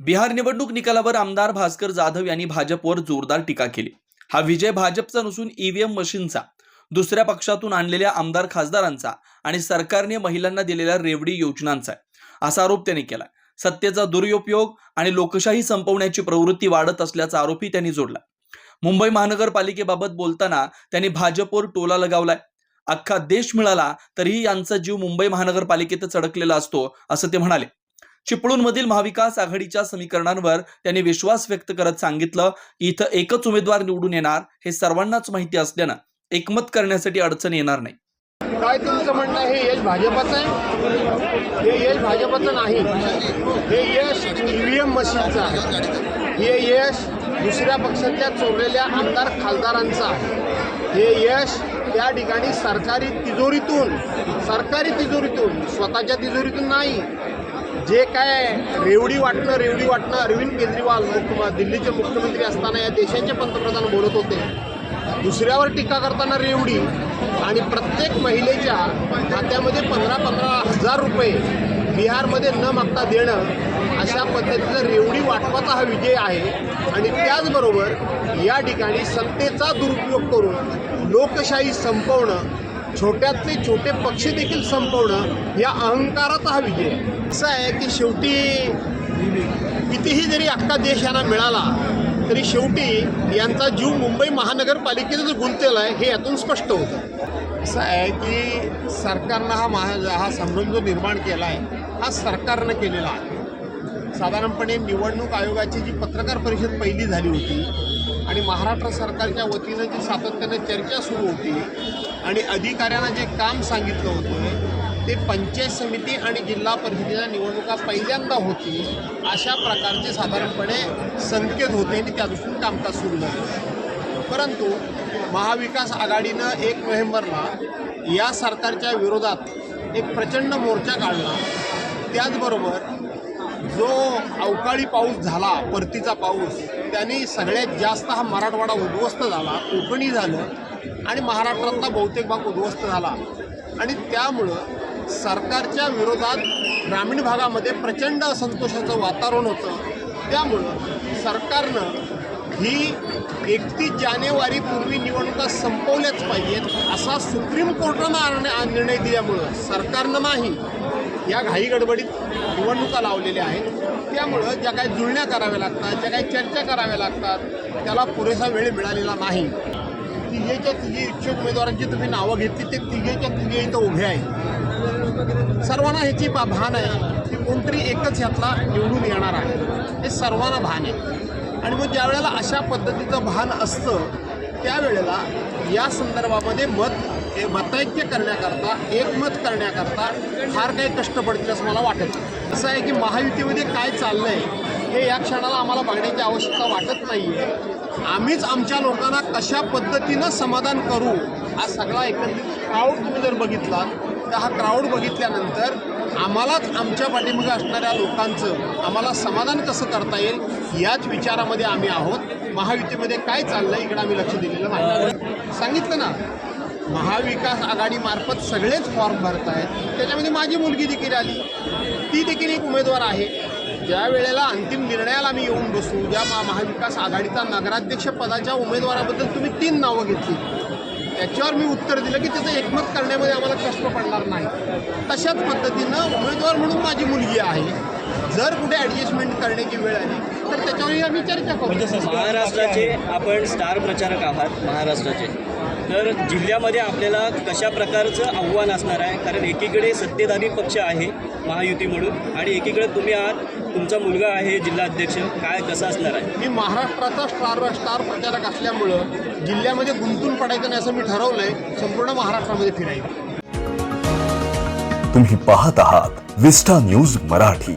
बिहार निवडणूक निकालावर आमदार भास्कर जाधव यांनी भाजपवर जोरदार टीका केली. हा विजय भाजपचा नसून ईव्हीएम मशीनचा. दुसऱ्या पक्षातून आणलेल्या आमदार खासदारांचा आणि सरकारने महिलांना दिलेल्या रेवडी योजनांचा आहे. असा आरोप त्यांनी केला. सत्तेचा दुरुपयोग आणि लोकशाही संपवण्याची प्रवृत्ती वाढत असल्याचा आरोपही त्यांनी जोडला. मुंबई महानगरपालिकेबाबत बोलताना त्यांनी भाजपवर टोला लगावलाय. अख्खा देश मिळाला तरीही यांचा जीव मुंबई महानगरपालिकेतच अडकलेला असतो असं ते म्हणाले. चिपळूणमधील महाविकास आघाडीच्या समीकरणांवर त्यांनी विश्वास व्यक्त करत सांगितलं की इथं एकच उमेदवार निवडून येणार हे सर्वांनाच माहिती असल्यानं एकमत करण्यासाठी अडचण येणार नाही. काय तुमचं म्हणणं हे यश भाजपचं आहे? हे यश भाजपचं नाही. हे यश ई व्ही एम मशीनचं आहे. हे यश दुसऱ्या पक्षातल्या चोरलेल्या आमदार खासदारांचं आहे. हे यश त्या ठिकाणी सरकारी तिजोरीतून सरकारी तिजोरीतून स्वतःच्या तिजोरीतून नाही जे काय रेवडी वाटणं रेवडी वाटणं अरविंद केजरीवाल किंवा दिल्लीचे मुख्यमंत्री असताना या देशाचे पंतप्रधान बोलत होते दुसऱ्यावर टीका करताना रेवडी आणि प्रत्येक महिलेच्या खात्यामध्ये पंधरा पंधरा हजार रुपये बिहारमध्ये न मागता देणं अशा पद्धतीचं रेवडी वाटपाचा हा विजय आहे. आणि त्याचबरोबर या ठिकाणी सत्तेचा दुरुपयोग करून लोकशाही संपवणं छोट्यातले छोटे पक्ष देखील संपवणं या अहंकाराचा हा विजय आहे. असं आहे की शेवटी कितीही जरी अख्खा देश यांना मिळाला तरी शेवटी यांचा जीव मुंबई महानगरपालिकेतच गुंतलेला आहे हे यातून स्पष्ट होतं. असं आहे की सरकारनं हा महा हा संभ्रम जो निर्माण केला आहे हा सरकारनं केलेला आहे. साधारणपणे निवडणूक आयोगाची जी पत्रकार परिषद पहिली झाली होती आणि महाराष्ट्र सरकारच्या वतीनं जी सातत्यानं चर्चा सुरू होती आणि अधिकाऱ्यांना जे काम सांगितलं होतं ते पंचायत समिती आणि जिल्हा परिषदेच्या निवडणुका पहिल्यांदा होती अशा प्रकारचे साधारणपणे संकेत होते आणि त्या दृष्टीने कामकाज सुरू झालं. परंतु महाविकास आघाडीनं एक नोव्हेंबरला या सरकारच्या विरोधात एक प्रचंड मोर्चा काढला. त्याचबरोबर जो अवकाळी पाऊस झाला परतीचा पाऊस त्यांनी सगळ्यात जास्त हा मराठवाडा उद्ध्वस्त झाला कोकणी झालं आणि महाराष्ट्रातला बहुतेक भाग उद्ध्वस्त झाला. आणि त्यामुळं सरकारच्या विरोधात ग्रामीण भागामध्ये प्रचंड असंतोषाचं वातावरण होतं. त्यामुळं सरकारनं ही एकतीस जानेवारीपूर्वी निवडणुका संपवल्याच पाहिजेत असा सुप्रीम कोर्टानं निर्णय दिल्यामुळं सरकारनं नाही या घाई गडबडीत निवडणुका लावलेल्या आहेत. त्यामुळं ज्या काही जुळण्या कराव्या लागतात ज्या काही चर्चा कराव्या लागतात त्याला पुरेसा वेळ मिळालेला नाही. तिघेच्या तिघे इच्छुक उमेदवारांची तुम्ही नावं घेतली ते तिघेच्या तिघे इथं उभे आहे सर्वांना ह्याची बा भान आहे की कोणतरी एकच ह्यातला निवडून येणार आहे. हे सर्वांना भान आहे. आणि मग ज्या वेळेला अशा पद्धतीचं भान असतं त्यावेळेला या संदर्भामध्ये मत मतैक्य करण्याकरता एकमत करण्याकरता फार काही कष्ट पडतील असं मला वाटत असं आहे की महायुतीमध्ये काय चाललं आहे हे या क्षणाला आम्हाला बघण्याची आवश्यकता वाटत नाही आहे आम्हीच आमच्या लोकांना कशा पद्धतीनं समाधान करू? हा सगळा एकंदरीत क्राऊड तुम्ही जर बघितला तर हा क्राऊड बघितल्यानंतर आम्हालाच आमच्या पाठीमागे असणाऱ्या लोकांचं आम्हाला समाधान कसं करता येईल याच विचारामध्ये आम्ही आहोत. महायुतीमध्ये काय चाललंय इकडे आम्ही लक्ष दिलेलं नाही. सांगितलं ना महाविकास आघाडीमार्फत सगळेच फॉर्म भरत आहेत त्याच्यामध्ये माझी मुलगी देखील आली. ती देखील एक उमेदवार आहे. ज्या वेळेला अंतिम निर्णयाला आम्ही येऊन बसू ज्या महा महाविकास आघाडीचा नगराध्यक्ष पदाच्या उमेदवाराबद्दल तुम्ही तीन नावं घेतली. त्याच्यावर मी उत्तर दिलं की त्याचं एकमत करण्यामध्ये आम्हाला कष्ट पडणार नाही. तशाच पद्धतीनं उमेदवार म्हणून माझी मुलगी आहे. जर कुठे ॲडजस्टमेंट करण्याची वेळ आली तर त्याच्यावरही आम्ही चर्चा करू. म्हणजे महाराष्ट्राचे आपण स्टार प्रचारक आहात महाराष्ट्राचे. तर जिल्ह्यामध्ये आपल्याला कशा प्रकारचं आव्हान असणार आहे? कारण एकीकडे सत्तेधारी पक्ष आहे महायुती म्हणून. आणि एकीकडे तुम्ही आहात तुमचा मुलगा आहे जिल्हाध्यक्ष काय कसं असणार आहे? मी महाराष्ट्राचा स्टार स्टार प्रचारक असल्यामुळं जिल्ह्यामध्ये गुंतून पडायचं नाही असं मी ठरवलं आहे संपूर्ण महाराष्ट्रामध्ये फिरायचं. तुम्ही पाहत आहात विस्टा न्यूज मराठी.